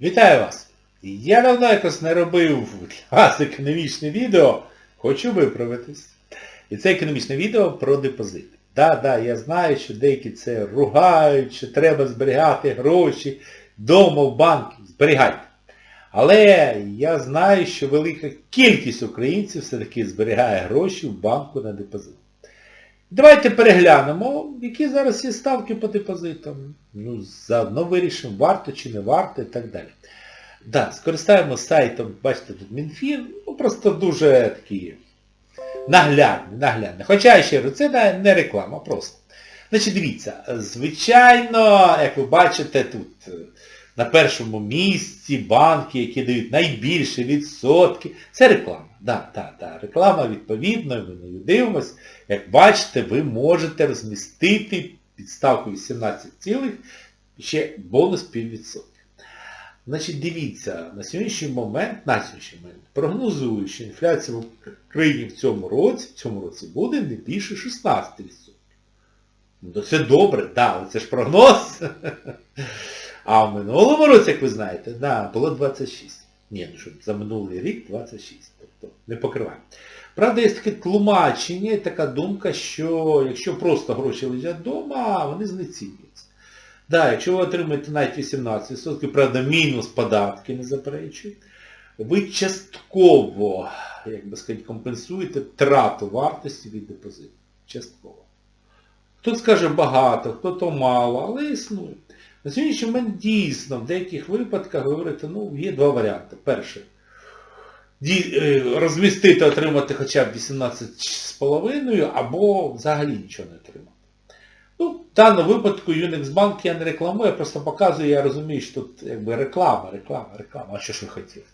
Вітаю вас! Я давно якось не робив для вас економічне відео, хочу виправитись. І це економічне відео про депозит. Так, да, я знаю, що деякі це ругають, що треба зберігати гроші вдома в банку. Зберігайте. Але я знаю, що велика кількість українців все-таки зберігає гроші в банку на депозит. Давайте переглянемо, які зараз є ставки по депозитам. Ну, заодно вирішимо, варто чи не варто і так далі. Да, скористаємо сайтом, бачите, тут Мінфін, ну просто дуже такі наглядні, наглядні. Хоча, ще раз, це не- не реклама, просто. Значить, дивіться, звичайно, як ви бачите, тут е, на першому місці банки, які дають найбільші відсотки. Це реклама. Да, да, да. Реклама відповідно, ми неї дивимось. Як бачите, ви можете розмістити під ставкою 18 цілих ще бонус піввідсотка. Значить, дивіться, на сьогоднішній момент, на сьогоднішній момент, прогнозую, що інфляція в Україні в цьому році, в цьому році буде не більше 16%. Ну, це добре, так, да, але це ж прогноз. А в минулому році, як ви знаєте, да, було 26. Ні, ну що, за минулий рік 26. Тобто не покриває. Правда, є таке тлумачення і така думка, що якщо просто гроші лежать вдома, вони знецінюються. Да, якщо ви отримаєте навіть 18%, правда, мінус податки, не заперечую, ви частково, як би сказати, компенсуєте трату вартості від депозиту. Частково. Хтось скаже багато, хто-то мало, але існує. На сьогоднішній момент дійсно в деяких випадках говорите, ну, є два варіанти. Перше, розмістити, отримати хоча б 18,5 або взагалі нічого не отримати. Ну, в даному випадку Unixbank я не рекламую, я просто показую, я розумію, що тут якби реклама, реклама, реклама, а що ж ви хотіли.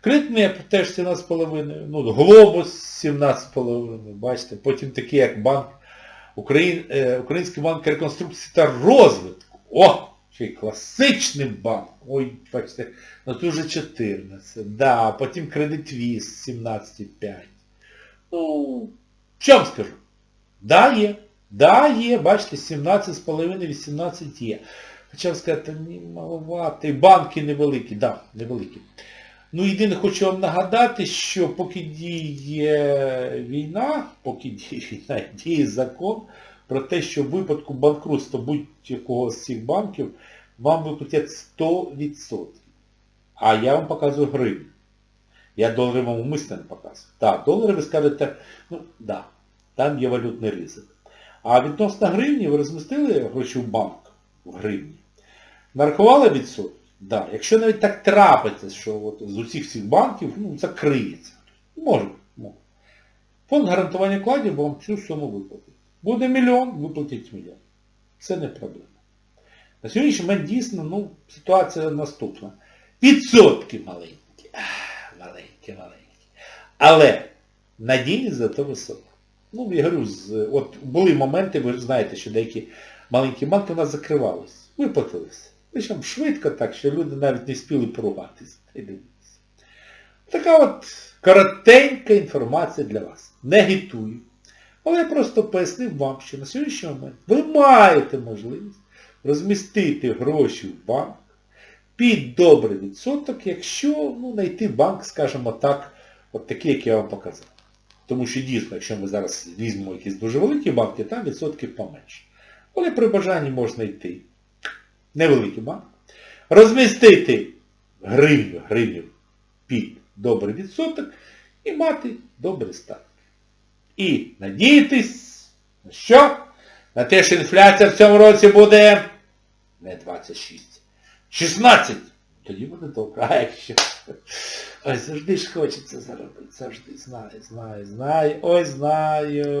Кредитний теж 17,5, ну, Глобус 17,5, бачите, потім такі як банк, Україн, е, Український банк реконструкції та розвитку. О! Ще й класичним банк. Ой, бачите, ну тут вже 14. Да, потім кредит віз 17,5. Ну, що вам скажу? Да, є. Да, є, бачите, 17,5, 18 є. Хоча сказати, ні, маловато. І банки невеликі, да, невеликі. Ну, єдине, хочу вам нагадати, що поки діє війна, поки діє війна, діє закон про те, що в випадку банкрутства будь-якого з цих банків вам виплатять 100%. А я вам показую гривні. Я долари вам умисно не показую. Так, долари ви скажете, ну, да, там є валютний ризик. А відносно гривні ви розмістили гроші в банк в гривні. Нарахували відсотки? Да. Якщо навіть так трапиться, що от з усіх цих банків ну, закриється. Може. Фонд гарантування вкладів вам цю суму виплатить. Буде мільйон, виплатить мільйон. Це не проблема. На сьогоднішній момент дійсно ну, ситуація наступна. Відсотки маленькі. Маленькі, маленькі. Але надійність зато висока. Ну, я говорю, от були моменти, ви знаєте, що деякі маленькі банки у нас закривалися. Виплатилися. Причому швидко так, що люди навіть не спіли дивіться. Така от коротенька інформація для вас. Не агітую. Але я просто пояснив вам, що на сьогоднішній момент ви маєте можливість розмістити гроші в банк під добрий відсоток, якщо ну, знайти банк, скажімо так, от такий, як я вам показав. Тому що дійсно, якщо ми зараз візьмемо якісь дуже великі банки, там відсотків поменше. Але при бажанні можна знайти невеликий банк, розмістити гривню, гривню під добрий відсоток і мати добрий статок. І надіятись, на що? На те, що інфляція в цьому році буде не 26, 16. Тоді буде добре. А якщо... Ой, завжди ж хочеться заробити. Завжди знаю, знаю, знаю. Ой, знаю.